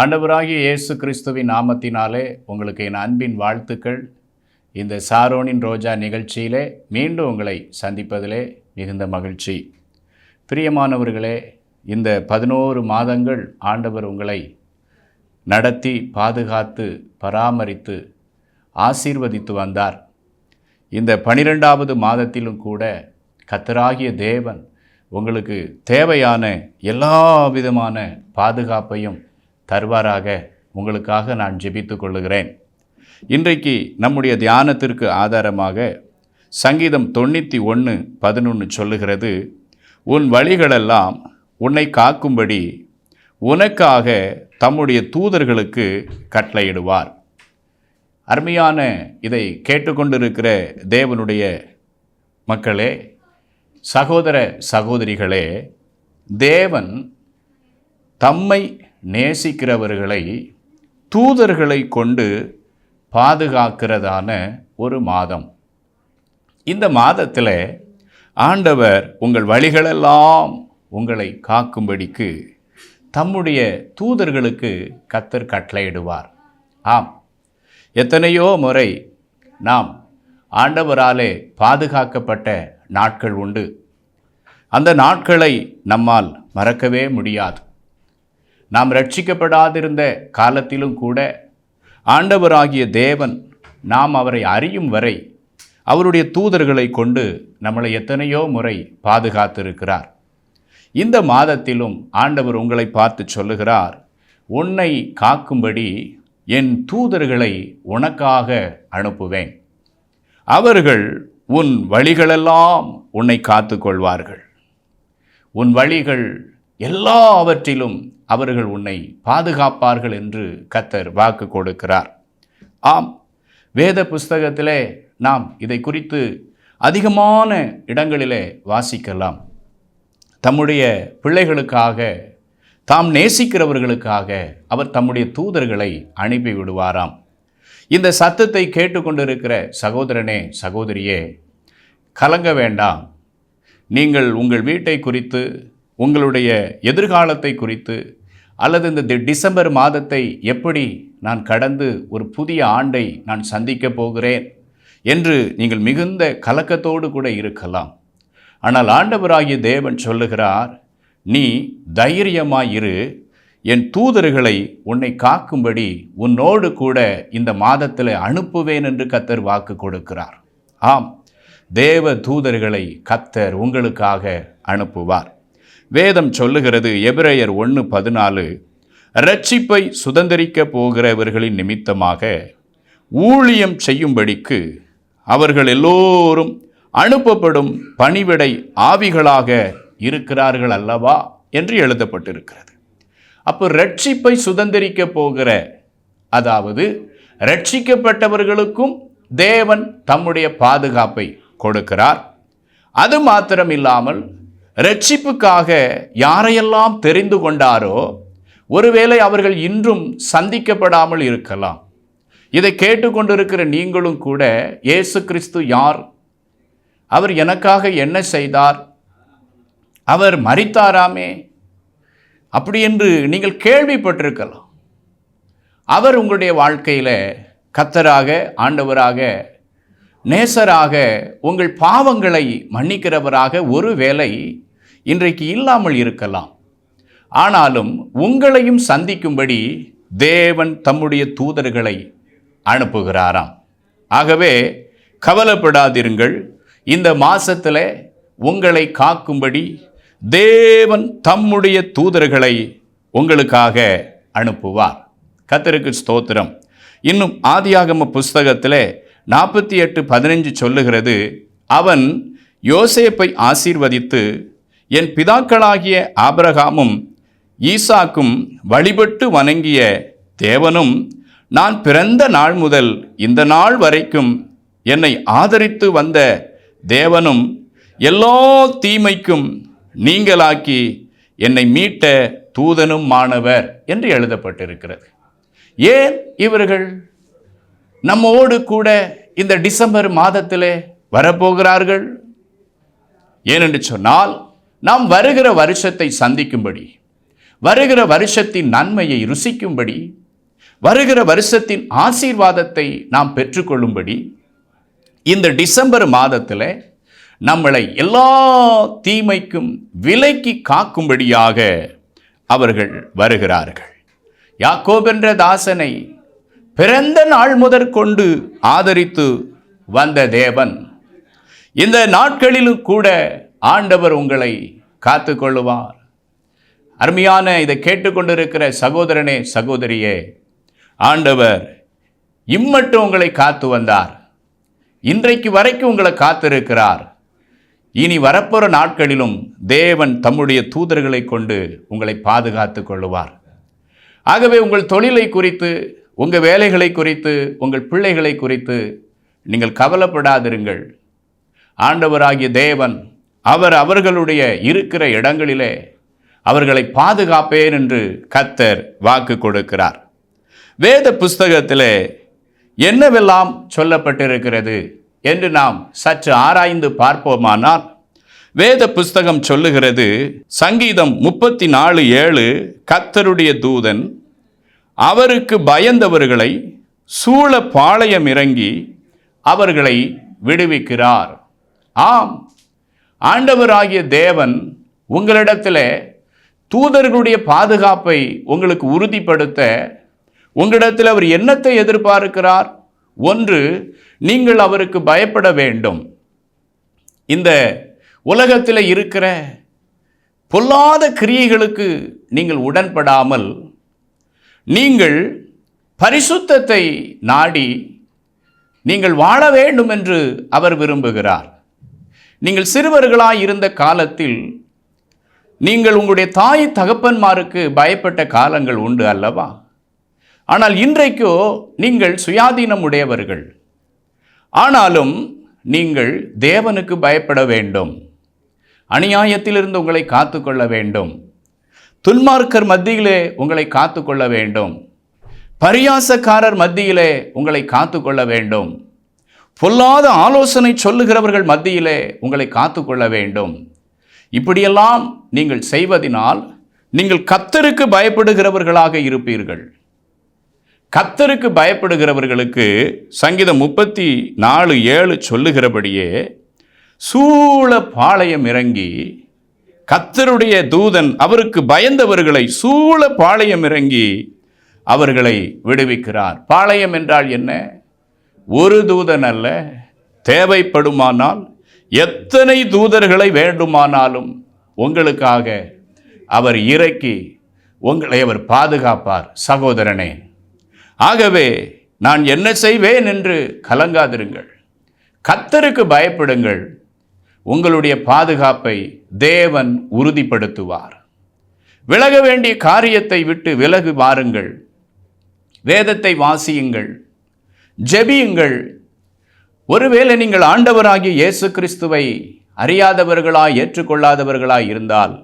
ஆண்டவராகிய இயேசு கிறிஸ்துவின் நாமத்தினாலே உங்களுக்கு என் அன்பின் வாழ்த்துக்கள். இந்த சாரோனின் ரோஜா நிகழ்ச்சியிலே மீண்டும் உங்களை சந்திப்பதிலே மிகுந்த மகிழ்ச்சி. பிரியமானவர்களே இந்த பதினோரு மாதங்கள் ஆண்டவர் உங்களை நடத்தி பாதுகாத்து பராமரித்து ஆசீர்வதித்து வந்தார். இந்த பனிரெண்டாவது மாதத்திலும் கூட கத்தராகிய தேவன் உங்களுக்கு தேவையான எல்லா விதமான பாதுகாப்பையும் தருவாராக. உங்களுக்காக நான் ஜெபித்து கொள்ளுகிறேன். இன்றைக்கு நம்முடைய தியானத்திற்கு ஆதாரமாக சங்கீதம் தொண்ணூற்றி ஒன்று பதினொன்று சொல்லுகிறது உன் வழிகளெல்லாம் உன்னை காக்கும்படி உனக்காக தம்முடைய தூதர்களுக்கு கட்டளையிடுவார். அருமையான இதை கேட்டுக்கொண்டிருக்கிற தேவனுடைய மக்களே சகோதர சகோதரிகளே தேவன் தம்மை நேசிக்கிறவர்களை தூதர்களை கொண்டு பாதுகாக்கிறதான ஒரு மாதம். இந்த மாதத்தில் ஆண்டவர் உங்கள் வழிகளெல்லாம் உங்களை காக்கும்படிக்கு தம்முடைய தூதர்களுக்கு கத்தர் கட்டளையிடுவார். ஆம். எத்தனையோ முறை நாம் ஆண்டவராலே பாதுகாக்கப்பட்ட நாட்கள் உண்டு. அந்த நாட்களை நம்மால் மறக்கவே முடியாது. நாம் ரட்சிக்கப்படாதிருந்த காலத்திலும் கூட ஆண்டவராகிய தேவன் நாம் அவரை அறியும் வரை அவருடைய தூதர்களை கொண்டு நம்மளை எத்தனையோ முறை பாதுகாத்திருக்கிறார். இந்த மாதத்திலும் ஆண்டவர் உங்களை பார்த்து சொல்லுகிறார் உன்னை காக்கும்படி என் தூதர்களை உனக்காக அனுப்புவேன். அவர்கள் உன் வழிகளெல்லாம் உன்னை காத்து கொள்வார்கள் உன் வழிகள் எல்லாவற்றிலும் அவர்கள் உன்னை பாதுகாப்பார்கள் என்று கத்தர் வாக்கு கொடுக்கிறார். ஆம் வேத புஸ்தகத்திலே நாம் இதை குறித்து அதிகமான இடங்களிலே வாசிக்கலாம். தம்முடைய பிள்ளைகளுக்காக தாம் நேசிக்கிறவர்களுக்காக அவர் தம்முடைய தூதர்களை அனுப்பி விடுவாராம். இந்த சத்தத்தை கேட்டுக்கொண்டிருக்கிற சகோதரனே சகோதரியே கலங்க வேண்டாம். நீங்கள் உங்கள் வீட்டை குறித்து உங்களுடைய எதிர்காலத்தை குறித்து அல்லது இந்த டிசம்பர் மாதத்தை எப்படி நான் கடந்து ஒரு புதிய ஆண்டை நான் சந்திக்கப் போகிறேன் என்று நீங்கள் மிகுந்த கலக்கத்தோடு கூட இருக்கலாம். ஆனால் ஆண்டவராகிய தேவன் சொல்லுகிறார் நீ தைரியமாயிரு என் தூதர்களை உன்னை காக்கும்படி உன்னோடு கூட இந்த மாதத்தில் அனுப்புவேன் என்று கத்தர் வாக்கு கொடுக்கிறார். ஆம் தேவ தூதர்களை கத்தர் உங்களுக்காக அனுப்புவார். வேதம் சொல்லுகிறது எபிரேயர் ஒன்று பதினாலு ரட்சிப்பை சுதந்திரிக்க போகிறவர்களின் நிமித்தமாக ஊழியம் செய்யும்படிக்கு அவர்கள் எல்லோரும் அனுப்பப்படும் பணிவிடை ஆவிகளாக இருக்கிறார்கள் அல்லவா? என்று எழுதப்பட்டிருக்கிறது. அப்போ ரட்சிப்பை சுதந்திரிக்க போகிற அதாவது ரட்சிக்கப்பட்டவர்களுக்கும் தேவன் தம்முடைய பாதுகாப்பை கொடுக்கிறார். அது மாத்திரம் இல்லாமல் ரட்சிப்புக்காக யாரையெல்லாம் தெரிந்து கொண்டாரோ ஒருவேளை அவர்கள் இன்றும் சந்திக்கப்படாமல் இருக்கலாம். இதை கேட்டுக்கொண்டிருக்கிற நீங்களும் கூட இயேசு கிறிஸ்து யார்? அவர் எனக்காக என்ன செய்தார்? அவர் மறித்தாராமே அப்படி என்று நீங்கள் கேள்விப்பட்டிருக்கலாம். அவர் உங்களுடைய வாழ்க்கையில் கத்தராக ஆண்டவராக நேசராக உங்கள் பாவங்களை மன்னிக்கிறவராக ஒருவேளை இன்றைக்கு இல்லாமல் இருக்கலாம். ஆனாலும் உங்களையும் சந்திக்கும்படி தேவன் தம்முடைய தூதர்களை அனுப்புகிறாராம். ஆகவே கவலைப்படாதிருங்கள். இந்த மாசத்தில் உங்களை காக்கும்படி தேவன் தம்முடைய தூதர்களை உங்களுக்காக அனுப்புவார். கத்தருக்கு ஸ்தோத்திரம். இன்னும் ஆதியாகம புஸ்தகத்தில் நாற்பத்தி எட்டு பதினஞ்சு சொல்லுகிறது அவன் யோசேப்பை ஆசீர்வதித்து என் பிதாக்களாகிய ஆபிரகாமும் ஈசாக்கும் வழிபட்டு வணங்கிய தேவனும் நான் பிறந்த நாள் முதல் இந்த நாள் வரைக்கும் என்னை ஆதரித்து வந்த தேவனும் எல்லா தீமைக்கும் நீங்களாக்கி என்னை மீட்ட தூதனும் மாணவர் என்று எழுதப்பட்டிருக்கிறது. ஏன் இவர்கள்? நம்மோடு கூட இந்த டிசம்பர் மாதத்திலே வரப்போகிறார்கள். ஏனென்று சொன்னால் நாம் வருகிற வருஷத்தை சந்திக்கும்படி வருகிற வருஷத்தின் நன்மையை ருசிக்கும்படி வருகிற வருஷத்தின் ஆசீர்வாதத்தை நாம் பெற்றுக்கொள்ளும்படி இந்த டிசம்பர் மாதத்தில் நம்மளை எல்லா தீமைக்கும் விலைக்கு காக்கும்படியாக அவர்கள் வருகிறார்கள். யாக்கோபென்ற தாசனை பிறந்த நாள் முதற்கொண்டு ஆதரித்து வந்த தேவன் இந்த நாட்களிலும் கூட ஆண்டவர் உங்களை காத்துக்கொள்ளுவார். அருமையான இதை கேட்டுக்கொண்டிருக்கிற சகோதரனே சகோதரியே ஆண்டவர் இம்மட்டும் உங்களை காத்து வந்தார். இன்றைக்கு வரைக்கும் உங்களை காத்திருக்கிறார். இனி வரப்போகிற நாட்களிலும் தேவன் தம்முடைய தூதர்களை கொண்டு உங்களை பாதுகாத்து கொள்ளுவார். ஆகவே உங்கள் தொழிலை குறித்து உங்கள் வேலைகளை குறித்து உங்கள் பிள்ளைகளை குறித்து நீங்கள் கவலைப்படாதிருங்கள். ஆண்டவராகிய தேவன் அவர் அவர்களுடைய இருக்கிற இடங்களிலே அவர்களை பாதுகாப்பேன் என்று கத்தர் வாக்கு கொடுக்கிறார். வேத புஸ்தகத்திலே என்னவெல்லாம் சொல்லப்பட்டிருக்கிறது என்று நாம் சற்று ஆராய்ந்து பார்ப்போமானால் வேத புஸ்தகம் சொல்லுகிறது சங்கீதம் முப்பத்தி நாலு ஏழு கத்தருடைய தூதன் அவருக்கு பயந்தவர்களை சூழ பாளையம் இறங்கி அவர்களை விடுவிக்கிறார். ஆம் ஆண்டவராகிய தேவன் உங்களிடத்தில் தூதர்களுடைய பாதுகாப்பை உங்களுக்கு உறுதிப்படுத்த உங்களிடத்தில் அவர் என்னத்தை எதிர்பார்க்கிறார்? ஒன்று நீங்கள் அவருக்கு பயப்பட வேண்டும். இந்த உலகத்தில் இருக்கிற பொல்லாத கிரியைகளுக்கு நீங்கள் உடன்படாமல் நீங்கள் பரிசுத்தத்தை நாடி நீங்கள் வாழ வேண்டும் என்று அவர் விரும்புகிறார். நீங்கள் சிறுவர்களாய் இருந்த காலத்தில் நீங்கள் உங்களுடைய தாய் தகப்பன்மாருக்கு பயப்பட்ட காலங்கள் உண்டு அல்லவா? ஆனால் இன்றைக்கோ நீங்கள் சுயாதீனம் உடையவர்கள். ஆனாலும் நீங்கள் தேவனுக்கு பயப்பட வேண்டும். அநியாயத்திலிருந்து உங்களை காத்துக்கொள்ள வேண்டும். துன்மார்க்கர் மத்தியிலே உங்களை காத்துக்கொள்ள வேண்டும். பரியாசக்காரர் மத்தியிலே உங்களை காத்துக்கொள்ள வேண்டும். பொல்லாத ஆலோசனை சொல்லுகிறவர்கள் மத்தியிலே உங்களை காத்துக்கொள்ள வேண்டும். இப்படியெல்லாம் நீங்கள் செய்வதினால் நீங்கள் கத்தருக்கு பயப்படுகிறவர்களாக இருப்பீர்கள். கத்தருக்கு பயப்படுகிறவர்களுக்கு சங்கீதம் முப்பத்தி நாலு ஏழு சொல்லுகிறபடியே சூழ பாளையம் இறங்கி கத்தருடைய தூதன் அவருக்கு பயந்தவர்களை சூழ பாளையம் இறங்கி அவர்களை விடுவிக்கிறார். பாளையம் என்றால் என்ன? ஒரு தூதன் அல்ல தேவைப்படுமானால் எத்தனை தூதர்களை வேண்டுமானாலும் உங்களுக்காக அவர் இறக்கி உங்களை அவர் பாதுகாப்பார் சகோதரனே. ஆகவே நான் என்ன செய்வேன் என்று கலங்காதிருங்கள். கத்தருக்கு பயப்படுங்கள். உங்களுடைய பாதுகாப்பை தேவன் உறுதிப்படுத்துவார். விலக வேண்டிய காரியத்தை விட்டு விலகு வாருங்கள் வேதத்தை வாசியுங்கள். ஜெபியுங்கள். ஒருவேளை நீங்கள் ஆண்டவராகிய இயேசு கிறிஸ்துவை அறியாதவர்களாய் ஏற்றுக்கொள்ளாதவர்களாய் இருந்தால்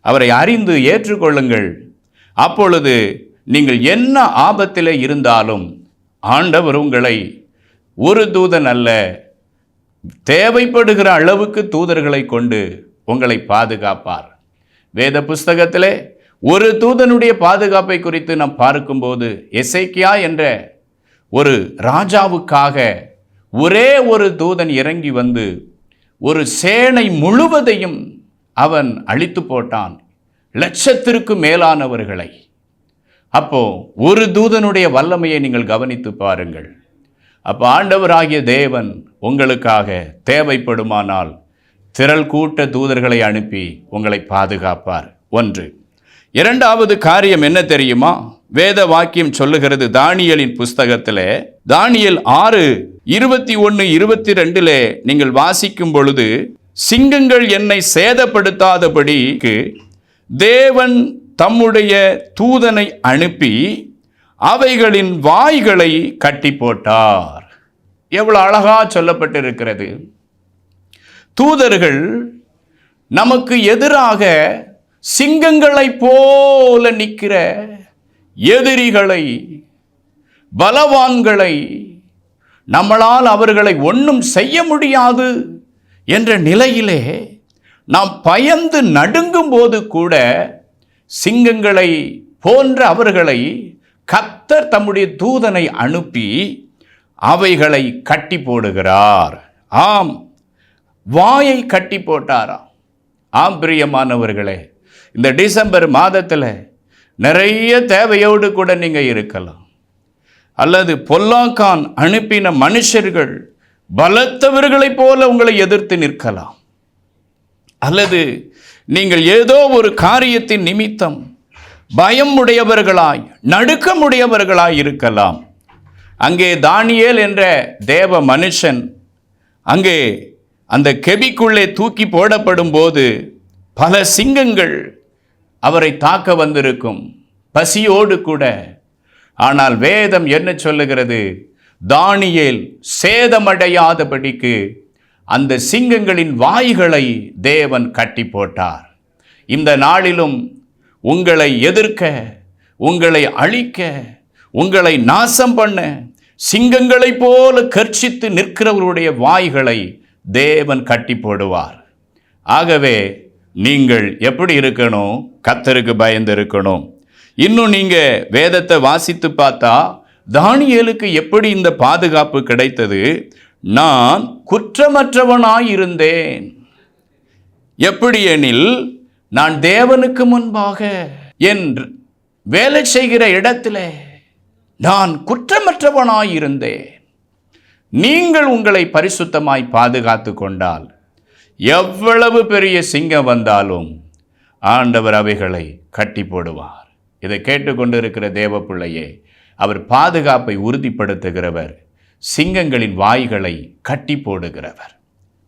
அவரை அறிந்து ஏற்றுக்கொள்ளுங்கள். அப்பொழுது நீங்கள் என்ன ஆபத்தில் இருந்தாலும் ஆண்டவர் உங்களை ஒரு தூதன் அல்ல தேவைப்படுகிற அளவுக்கு தூதர்களை கொண்டு உங்களை பாதுகாப்பார். வேத புஸ்தகத்திலே ஒரு தூதனுடைய பாதுகாப்பை குறித்து நாம் பார்க்கும்போது எசைக்கியா என்ற ஒரு ராஜாவுக்காக ஒரே ஒரு தூதன் இறங்கி வந்து ஒரு சேனை முழுவதையும் அவன் அழித்து போட்டான். லட்சத்திற்கு மேலானவர்களை. அப்போ ஒரு தூதனுடைய வல்லமையை நீங்கள் கவனித்து பாருங்கள். அப்போ ஆண்டவராகிய தேவன் உங்களுக்காக தேவைப்படுமானால் திரள் கூட்ட தூதர்களை அனுப்பி உங்களை பாதுகாப்பார். ஒன்று. இரண்டாவது காரியம் என்ன தெரியுமா? வேத வாக்கியம் சொல்லுகிறது தானியலின் புஸ்தகத்தில். தானியல் ஆறு இருபத்தி ஒன்று இருபத்தி ரெண்டிலே நீங்கள் வாசிக்கும் பொழுது சிங்கங்கள் என்னை சேதப்படுத்தாதபடிக்கு தேவன் தம்முடைய தூதனை அனுப்பி அவைகளின் வாய்களை கட்டி போட்டார் எவ்வளோ அழகா சொல்லப்பட்டிருக்கிறது. தூதர்கள் நமக்கு எதிராக சிங்கங்களை போல நிற்கிற எதிரிகளை பலவான்களை நம்மளால் அவர்களை ஒன்றும் செய்ய முடியாது என்ற நிலையிலே நாம் பயந்து நடுங்கும் போது கூட சிங்கங்களை போன்ற அவர்களை கத்தர் தம்முடைய தூதனை அனுப்பி அவைகளை கட்டி போடுகிறார். ஆம் வாயை கட்டி போட்டாராம். ஆம் பிரியமானவர்களே இந்த டிசம்பர் மாதத்தில் நிறைய தேவையோடு கூட நீங்கள் இருக்கலாம். அல்லது பொல்லாக்கான் அனுப்பின மனுஷர்கள் பலத்தவர்களைப் போல உங்களை எதிர்த்து நிற்கலாம். அல்லது நீங்கள் ஏதோ ஒரு காரியத்தின் நிமித்தம் பயம் உடையவர்களாய் நடுக்கமுடையவர்களாய் இருக்கலாம். அங்கே தானியேல் என்ற தேவ மனுஷன் அங்கே அந்த கெபிக்குள்ளே தூக்கி போடப்படும் போது பல சிங்கங்கள் அவரை தாக்க வந்திருக்கும் பசியோடு கூட. ஆனால் வேதம் என்ன சொல்லுகிறது? தானியேல் சேதமடையாதபடிக்கு அந்த சிங்கங்களின் வாய்களை தேவன் கட்டி போட்டார். இந்த நாளிலும் உங்களை எதிர்க்க உங்களை அழிக்க உங்களை நாசம் பண்ண சிங்கங்களைப் போல கர்ச்சித்து நிற்கிறவருடைய வாய்களை தேவன் கட்டி போடுவார். ஆகவே நீங்கள் எப்படி இருக்கணும்? கத்தருக்கு பயந்து இருக்கணும் இன்னும் நீங்கள் வேதத்தை வாசித்து பார்த்தா தானியலுக்கு எப்படி இந்த பாதுகாப்பு கிடைத்தது? நான் குற்றமற்றவனாய் இருந்தேன் எப்படி எனில் நான் தேவனுக்கு முன்பாக என் வேலை செய்கிற இடத்துல நான் குற்றமற்றவனாய் இருந்தேன் நீங்கள் உங்களை பரிசுத்தமாய் பாதுகாத்து கொண்டால் எவ்வளவு பெரிய சிங்கம் வந்தாலும் ஆண்டவர் அவைகளை கட்டி போடுவார். இதை கேட்டுக்கொண்டிருக்கிற தேவ பிள்ளையே அவர் பாதுகாப்பை உறுதிப்படுத்துகிறவர் சிங்கங்களின் வாய்களை கட்டி போடுகிறவர்.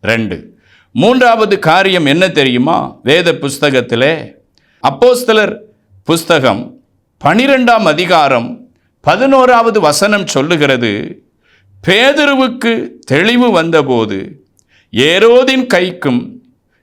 ரெண்டு மூன்றாவது காரியம் என்ன தெரியுமா? வேத புஸ்தகத்திலே அப்போஸ்தலர் புஸ்தகம் பனிரெண்டாம் அதிகாரம் பதினோராவது வசனம் சொல்லுகிறது பேதருவுக்கு தெளிவு வந்தபோது ஏரோதின் கைக்கும்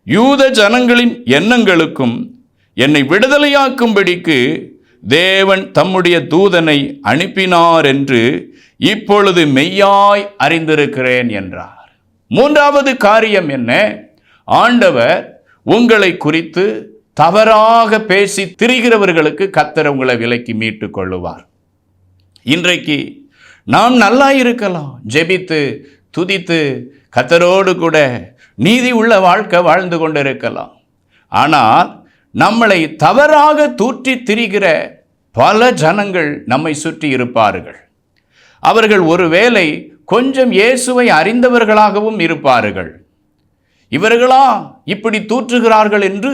யூத ஜனங்களின் எண்ணங்களுக்கும் என்னை விடுதலையாக்கும்படிக்கு தேவன் தம்முடைய தூதனை அனுப்பினார் என்று இப்பொழுது மெய்யாய் அறிந்திருக்கிறேன் என்றார். மூன்றாவது காரியம் என்ன? ஆண்டவர் உங்களை குறித்து தவறாக பேசி திரிகிறவர்களுக்கு கத்தர் உங்களை விலைக்கு மீட்டு கொள்ளுவார். இன்றைக்கு நாம் நல்லா இருக்கலாம் ஜெபித்து துதித்து கத்தரோடு கூட நீதி உள்ள வாழ்க்கை வாழ்ந்து கொண்டிருக்கலாம். ஆனால் நம்மளை தவறாக தூற்றி திரிகிற பல ஜனங்கள் நம்மை சுற்றி இருப்பார்கள். அவர்கள் ஒருவேளை கொஞ்சம் இயேசுவை அறிந்தவர்களாகவும் இருப்பார்கள். இவர்களா இப்படி தூற்றுகிறார்கள் என்று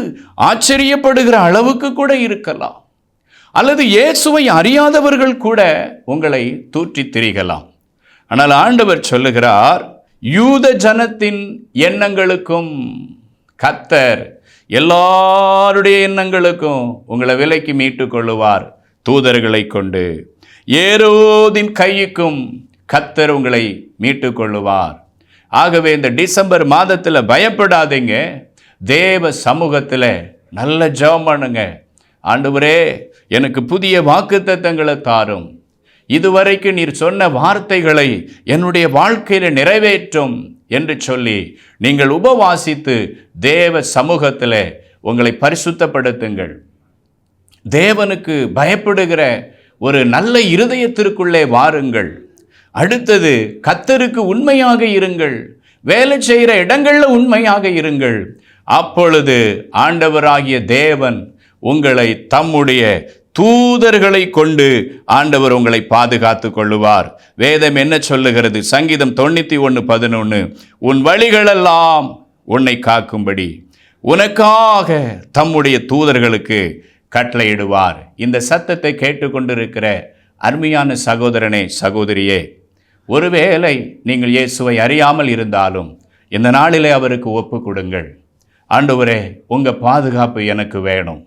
ஆச்சரியப்படுகிற அளவுக்கு கூட இருக்கலாம். அல்லது இயேசுவை அறியாதவர்கள் கூட உங்களை தூற்றி திரிகலாம். ஆனால் ஆண்டவர் சொல்லுகிறார் யூத ஜனத்தின் எண்ணங்களுக்கும் கத்தர் எல்லாருடைய எண்ணங்களுக்கும் உங்களை விலைக்கு மீட்டுக் கொள்ளுவார் தூதர்களை கொண்டு. ஏரோதின் கையுக்கும் கத்தர் உங்களை மீட்டுக் கொள்ளுவார். ஆகவே இந்த டிசம்பர் மாதத்தில் பயப்படாதீங்க. தேவ சமூகத்தில் நல்ல ஜெபம் பண்ணுங்க. ஆண்டவரே எனக்கு புதிய வாக்குத்தத்தங்களை தாரும். இதுவரைக்கும் நீர் சொன்ன வார்த்தைகளை என்னுடைய வாழ்க்கையில் நிறைவேற்றும் என்று சொல்லி நீங்கள் உபவாசித்து தேவ சமூகத்தில் உங்களை பரிசுத்தப்படுத்துங்கள். தேவனுக்கு பயப்படுகிற ஒரு நல்ல இருதயத்திற்குள்ளே வாருங்கள். அடுத்தது கத்தருக்கு உண்மையாக இருங்கள். வேலை செய்கிற இடங்களில் உண்மையாக இருங்கள். அப்பொழுது ஆண்டவராகிய தேவன் உங்களை தம்முடைய தூதர்களை கொண்டு ஆண்டவர் உங்களை பாதுகாத்து கொள்ளுவார். வேதம் என்ன சொல்லுகிறது? சங்கீதம் தொண்ணூற்றி ஒன்று பதினொன்று உன் வழிகளெல்லாம் உன்னை காக்கும்படி. உனக்காக தம்முடைய தூதர்களுக்கு கட்டளையிடுவார். இந்த சத்தத்தை கேட்டுக்கொண்டிருக்கிற அருமையான சகோதரனே சகோதரியே ஒருவேளை நீங்கள் இயேசுவை அறியாமல் இருந்தாலும் இந்த நாளிலே அவருக்கு ஒப்பு கொடுங்கள். ஆண்டவரே உங்கள் பாதுகாப்பு எனக்கு வேணும்.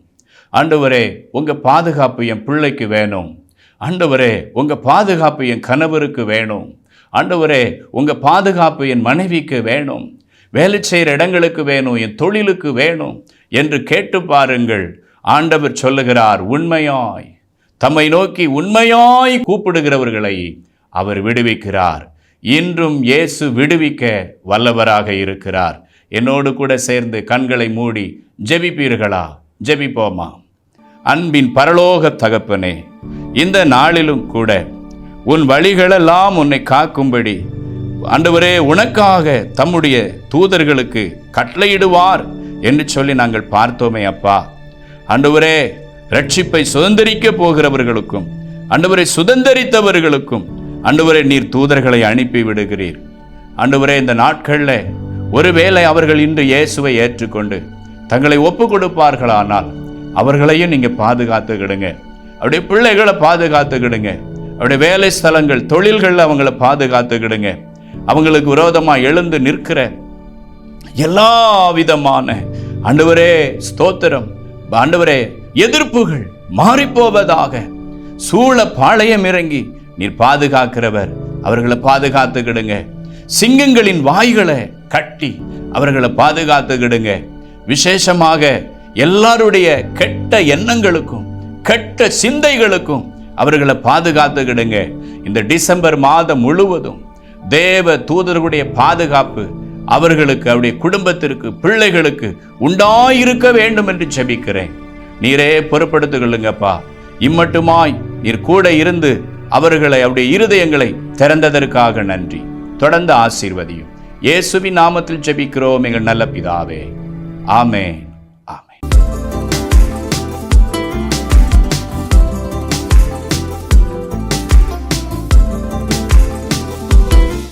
ஆண்டவரே உங்கள் பாதுகாப்பு என் பிள்ளைக்கு வேணும். ஆண்டவரே உங்கள் பாதுகாப்பு என் கணவருக்கு வேணும். ஆண்டவரே உங்கள் பாதுகாப்பு என் மனைவிக்கு வேணும். வேலை செய்கிற இடங்களுக்கு வேணும் என் தொழிலுக்கு வேணும் என்று கேட்டு பாருங்கள். ஆண்டவர் சொல்லுகிறார் உண்மையாய். தம்மை நோக்கி உண்மையாய் கூப்பிடுகிறவர்களை அவர் விடுவிக்கிறார். இன்றும் இயேசு விடுவிக்க வல்லவராக இருக்கிறார். என்னோடு கூட சேர்ந்து கண்களை மூடி ஜெபிப்பீர்களா? ஜெபிப்போமா? அன்பின் பரலோக தகப்பனே இந்த நாளிலும் கூட உன் வழிகளெல்லாம் உன்னை காக்கும்படி ஆண்டவரே உனக்காக தம்முடைய தூதர்களுக்கு கட்டளையிடுவார் என்று சொல்லி நாங்கள் பார்த்தோமே அப்பா. ஆண்டவரே ரட்சிப்பை சுதந்திரிக்க போகிறவர்களுக்கும் ஆண்டவரை சுதந்திரித்தவர்களுக்கும் ஆண்டவரே நீர் தூதர்களை அனுப்பி விடுகிறீர். ஆண்டவரே இந்த நாட்களில் ஒருவேளை அவர்கள் இன்று இயேசுவை ஏற்றுக்கொண்டு தங்களை ஒப்பு கொடுப்பார்களானால் அவர்களையும் நீங்கள் பாதுகாத்துக்கிடுங்க அவருடைய பிள்ளைகளை பாதுகாத்துக்கிடுங்க அவருடைய வேலை ஸ்தலங்கள் தொழில்களில் அவங்கள பாதுகாத்துக்கிடுங்க அவங்களுக்கு விரோதமாக எழுந்து நிற்கிற எல்லா விதமான ஆண்டவரே ஸ்தோத்திரம். ஆண்டவரே எதிர்ப்புகள் மாறிப்போவதாக. சூழ பாளையம் இறங்கி நீர் பாதுகாக்கிறவர். அவர்களை பாதுகாத்துக்கிடுங்க சிங்கங்களின் வாய்களை கட்டி அவர்களை பாதுகாத்துக்கிடுங்க விசேஷமாக எல்லாருடைய கெட்ட எண்ணங்களுக்கும் கெட்ட சிந்தைகளுக்கும் அவர்களை பாதுகாத்துக்கிடுங்க இந்த டிசம்பர் மாதம் முழுவதும் தேவ தூதர்களுடைய பாதுகாப்பு அவர்களுக்கு அவருடைய குடும்பத்திற்கு பிள்ளைகளுக்கு உண்டாயிருக்க வேண்டும் என்று ஜெபிக்கிறேன். நீரே பொறுப்படுத்திக் கொள்ளுங்கப்பா. இம்மட்டுமாய் நீர் கூட இருந்து அவர்களை அவருடைய இருதயங்களை திறந்ததற்காக நன்றி. தொடர்ந்து ஆசீர்வதியும். இயேசுவின் நாமத்தில் ஜெபிக்கிறோம் எங்கள் நல்ல பிதாவே. ஆமே